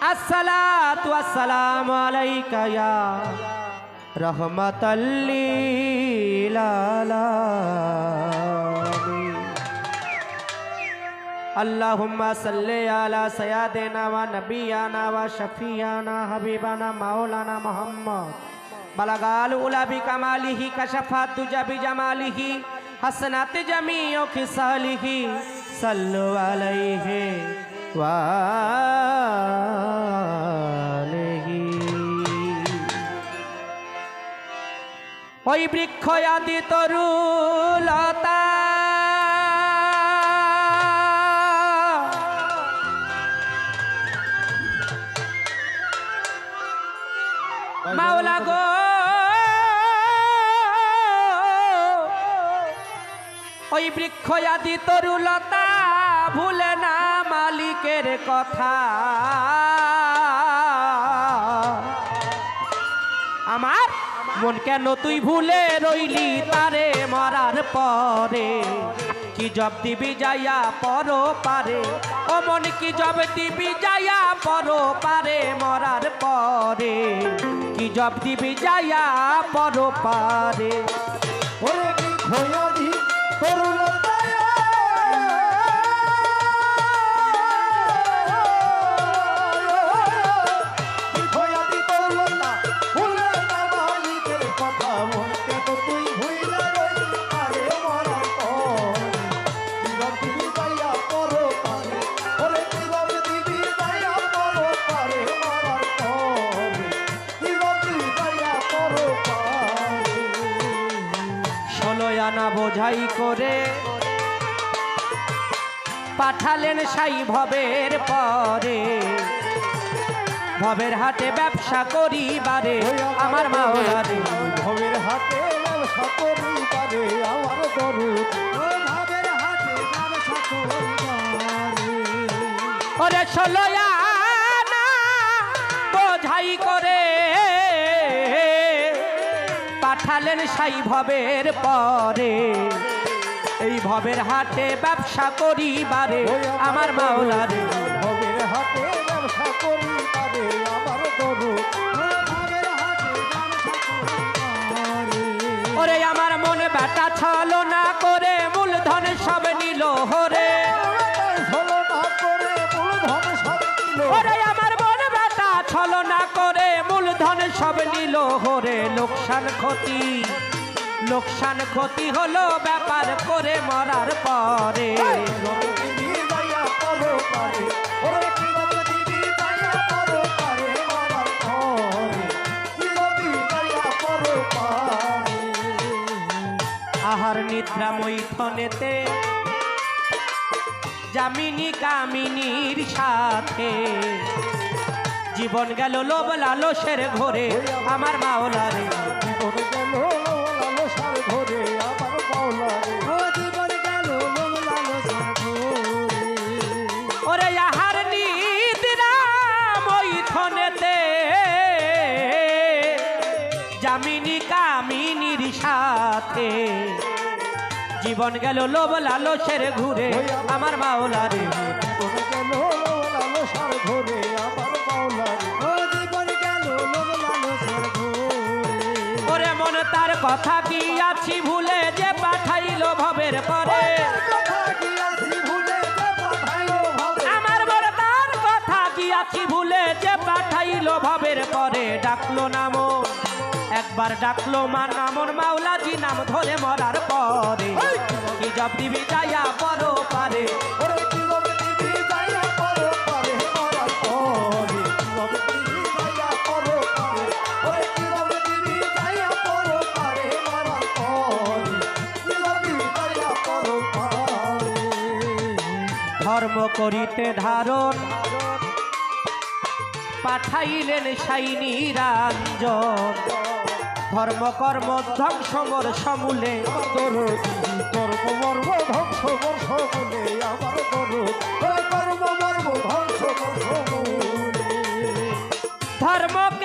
السلام والسلام علیکہ یا رحمت اللی اللہ اللہم صلی علی سیادنا و نبینا و شفیعنا حبیبنا مولانا محمد. بلگال اولا بی کمالی ہی کشفات تجا ہی حسنات جمیعوں کی سالی ہی صلو علیہ وسلم ওই বৃক্ষ আদি তরুলতা মাওলা গো ওই বৃক্ষ আদি তরুলতা ভুলে না কথা। আমার মন কেন তুই ভুলে রইলি তারে মরার পরে? কি জব দিবি যাইয়া পর পারে? ও মন, কি জব দিবি যাইয়া পর পারে মরার পরে? কি জব দিবি যাইয়া পর পারে? ওরে কি খয়াদি তরুলতায় আনা বোঝাই করে। পাঠালেন সাই ভবের পরে। ভবের হাটে ব্যবসা করিবারে আমার মাওলারে। ভবের হাতে ব্যবসা করি পারে আমার গরু ভবের হাতে ব্যবসা করি পারে ওরে ষোলো আনা বোঝাই করে পাঠালেন সাই ভবের পরে। এই ভবের হাটে ব্যবসা করিবারে আমার মাওলারে। ভবের হাতে ব্যবসা করি বারে আমার গরু। করি পারে ওরে আমার মনে বেটা ছলো না সব নিল হরে, লোকসান ক্ষতি। লোকসান ক্ষতি হলো ব্যাপার করে মরার পরে। আহার নিদ্রা মৈথনেতে জামিনী কামিনীর সাথে। জীবন গেল লোভ লালসের ঘরে। আমার মাওলারে জীবন গেল লালসার ঘরে আমার মাওলারে ও জীবন গেল লালসার ঘরে। ওরে আহার নিদ্রা মৈথনেতে জামিনী কামিনীর সাথে। জীবন গেল লোভ লালসের ঘুরে আমার মাওলারে জীবন গেল লালসার ঘরে তার কথা কি আছি ভুলে যে পাঠাইল ভবের পরে? আমার মন তার কথা কি আছি ভুলে যে পাঠাইল ভবের পরে? ডাকলো নাম একবার ডাকলো মা নামন মাওলাজি নাম ধরে মরার পরে। কি জব দিবি যাইয়া পর পারে? করিতে ধারণ। পাঠাইলেন সাইনি রাঞ্জন। ধর্ম কর্ম ধ্বংস সমূলে। বলে আমার বলে ধর্মকে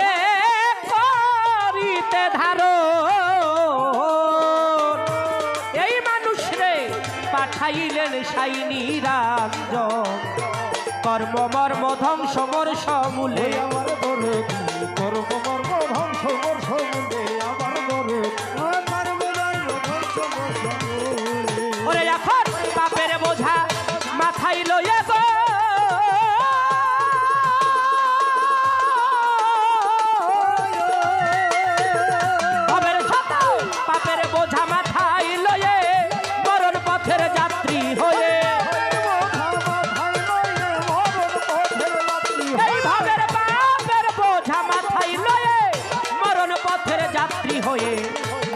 কর্ম মর্ম ধ্বংস মর সমূলে আমার কর্ম মর্ম?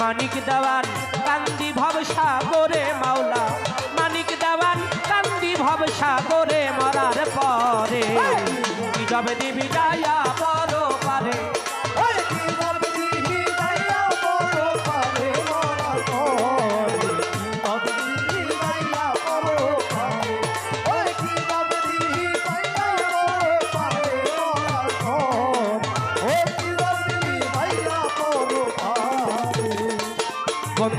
মানিক দেওয়ান কান্দি ভবসা করে মাওলা। মানিক দেওয়ান কান্দি ভবসা করে মরার পরে। কি দিবি যায়া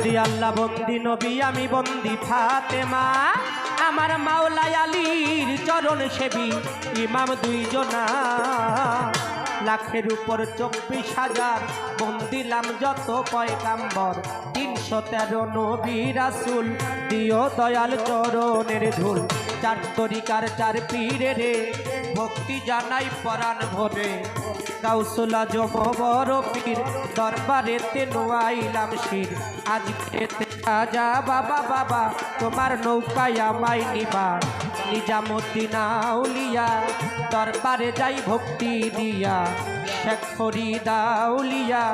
বন্দি আল্লাহ, বন্দি নবী, আমি বন্দি ফাতেমা। আমার মাওলা আলীর চরণ সেবি, ইমাম দুইজনা। লাখের উপর চব্বিশ হাজার বন্দিলাম যত পয়কাম্বর তিনশো তেরো নবী রাসুল, দিও দয়াল চরণের ধুল। চার তরিকার চার পীরে রে ভক্তি জানাই পরাণ ভরে। কাউসুলা জম বড় পীর, দরবারেতে নোয়াইলাম শির। আজ খেতে খাজা বাবা বাবা, তোমার নৌকায় আমায় নিবা নিজামতি আউলিয়া, দরবারে যাই ভক্তি দিয়া। শেখ ফরিদা আউলিয়া,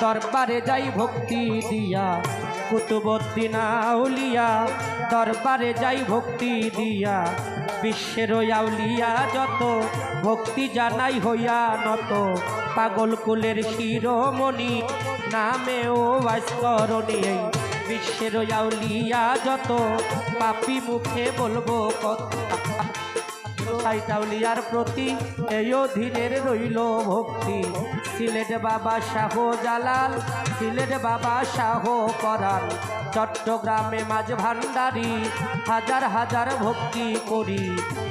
দরবারে যাই ভক্তি দিয়া। কুতুবুদ্দিন আউলিয়া দরবারে যাই ভক্তি দিয়া। বিশ্বের আউলিয়া যত, ভক্তি জানাই হইয়া নত। পাগল কুলের শিরোমণি নামে ও ভাস্করণী বিশ্বের আউলিয়া যত, পাপি মুখে বলব কথা সাইটাউলিয়ার প্রতি এই অধীনের রইল ভক্তি। সিলেট বাবা শাহ জালাল সিলেট বাবা শাহ পরাণ। চট্টগ্রামে মাঝ ভান্ডারি হাজার হাজার ভক্তি করি।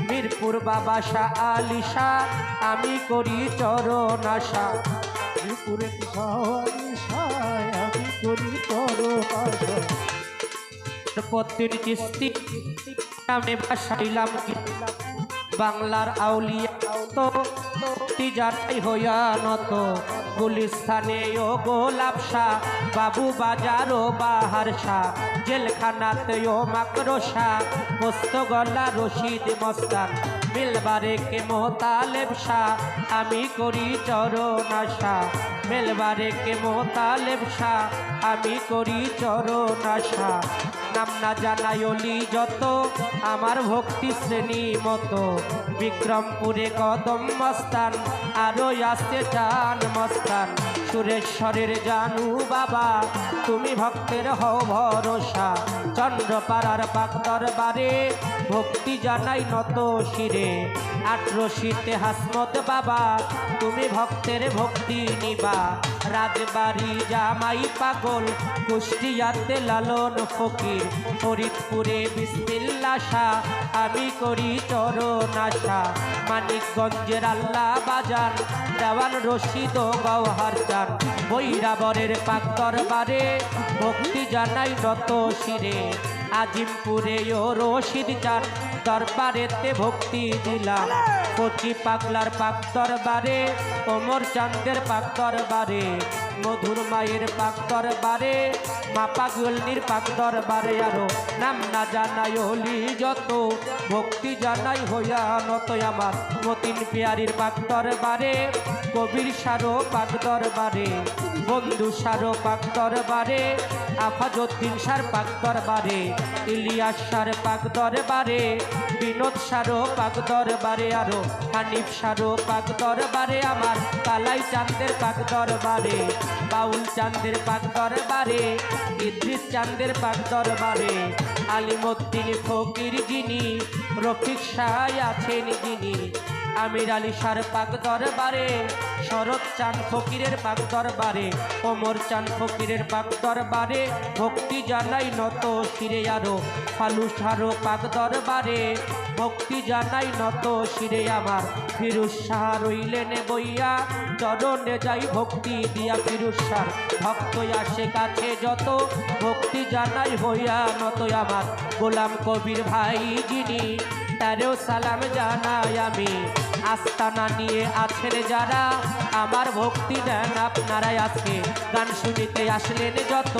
মিরপুর বাবা শাহ আলিশা আমি করি চরণ আশা। ত্রিপুরে সায় আমি করি তোর আশা। পত্তির চিস্তি আমি বাসাইলাম বাংলার আউলিয়া তো তি যাটাই হইয়া নত। গুলিস্থানে ও গোলাপসা বাবু বাজার ও বাহারসা জেলখানাতে ও মাকড়সা পোস্ত গলা রশিদ মস্তান, মিলবারে কে মোতালেব শাহ, আমি করি চরণ আশা। মেলবারে কে মোতালেব শাহ, আমি করি চরণ আশা। নাম না জানাই অলি যত, আমার ভক্তি শ্রেণি মতো। বিক্রমপুরে কদম মস্তান, আরও আসতে চান মস্তান। সুরেশ্বরের জানু বাবা, তুমি ভক্তের হও ভরসা। চন্দ্রপাড়ার পাক দরবারে ভক্তি জানাই নত শিরে। আটরশিতে হাসমত বাবা, তুমি ভক্তের ভক্তি নিবা। রাজবাড়ি জামাই পাগল, কুষ্টিয়াতে লালন ফকির। ফরিদপুরে বিসমিল্লা শাহ, আমি করি চরণ আশা। মানিকগঞ্জের আল্লাহ বাজার দেওয়ান রশিদ ও গৌহার চান। বৈরাবরের পাক দরবারে ভক্তি জানাই নত শিরে। আজিমপুরে ও রশিদ চান। দরবারেতে ভক্তি দিলাম। কচি পাগলার পাক দরবারে ওমর চান্দের পাক দরবারে। মধুর মায়ের পাক দরবারে, মা পাগলনির পাক দরবারে আরও নাম না জানাই হলি যত, ভক্তি জানাই হইয়া নত আমার মতিন পেয়ারির পাক দরবারে, কবির সারো পাক দরবারে, বন্ধু সারো পাক দরবারে, আফাজউদ্দিন সার পাক দরবারে, ইলিয়াস সার পাক দরবারে, বিনোদ সারও পাক দরবারে আরও, হানিফ সারও পাক দরবারে, আমার কালাই চাঁদের পাক দরবারে। বাউল চাঁদের পাক দরবারে, ইদ্রিস চাঁদের পাক দরবারে, আলিমুদ্দিন ফকির যিনি, রফিক সাহায় আছেন যিনি। আমির আলী সার পাক দরবারে, শরৎ চাঁদ ফকিরের পাক দরবারে, ওমর চাঁদ ফকিরের পাক দরবারে, ভক্তি জানাই নত শিরে আরও, ফালু সারো পাক দরবারে, ভক্তি জানাই নত শিরে আমার, ফিরুজ শাহ রইলেন বইয়া, চরণে যাই ভক্তি দিয়া ফিরুজ শাহ ভক্ত আসে কাছে যত, ভক্তি জানাই হইয়া নত আমার, গোলাম কবির ভাই যিনি তারেও সালাম জানাই আমি। আস্তানা নিয়ে আছেন যারা, আমার ভক্তি দেন আপনারাই আছে গান শুনিতে আসলেন যত,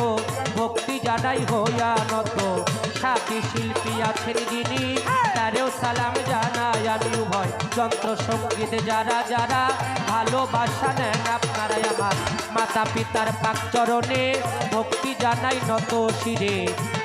ভক্তি জানাই হইয়া নত। সাথী শিল্পী আছেন যিনি, তারেও সালাম যন্ত্র সংগীত যারা যারা ভালোবাসা নেন আপনারাই আমার মাতা পিতার পাক চরণে ভক্তি জানাই নত শিরে।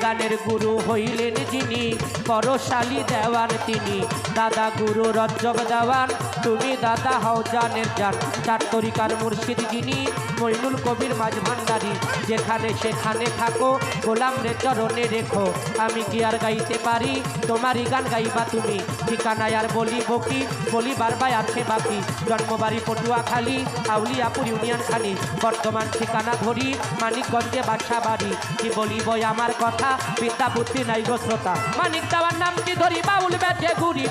গানের গুরু হইলেন যিনি পরশালী দেওয়ান তিনি। দাদা গুরু রজ্জব দেওয়ান, তুমি দাদা হও জানের যান চার তরিকার মুর্শিদ যিনি, মইনুল কবির মাঝ ভান্ডারি। যেখানে সেখানে থাকো, গোলাম রে চরণে রেখো। আমি কি আর গাইতে পারি? তোমারই গান গাইবা তুমি। ঠিকানায় আর বলি বকি বলি বারবার আছে বাকি। জন্মবাড়ি পটুয়াখালী আউলিয়াপুর ইউনিয়ন খালি বর্তমান ঠিকানা ধরি মানিকগঞ্জে বাসা বাড়ি কি বলিব আমার কথা বিদ্যা বুদ্ধি নাই গো শ্রোতা। মানিক দেওয়ার নাম কি ধরি? বাউল বেঁচে ঘুরি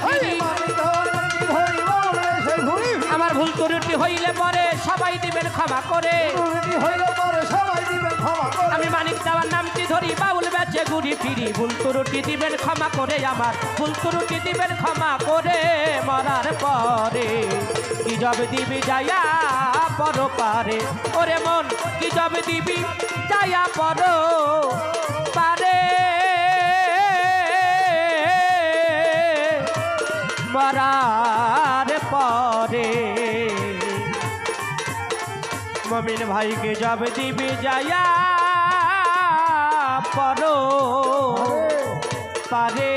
ভুল ত্রুটি হইলে পরে সবাই দিবেন ক্ষমা করে। আমি মানিক দেওয়ার নামটি ধরি বাউল বেচে ঘুরি ফিরি। ভুল ত্রুটি দিবেন ক্ষমা করে আমার ভুল ত্রুটি দিবেন ক্ষমা করে মরার পরে। কি জব দিবি যায়া পর পারে ওরে মন কি জব দিবি যায়া পর পারে? মমিন ভাইকে যাবে দিবি যায়া পারো। পারে।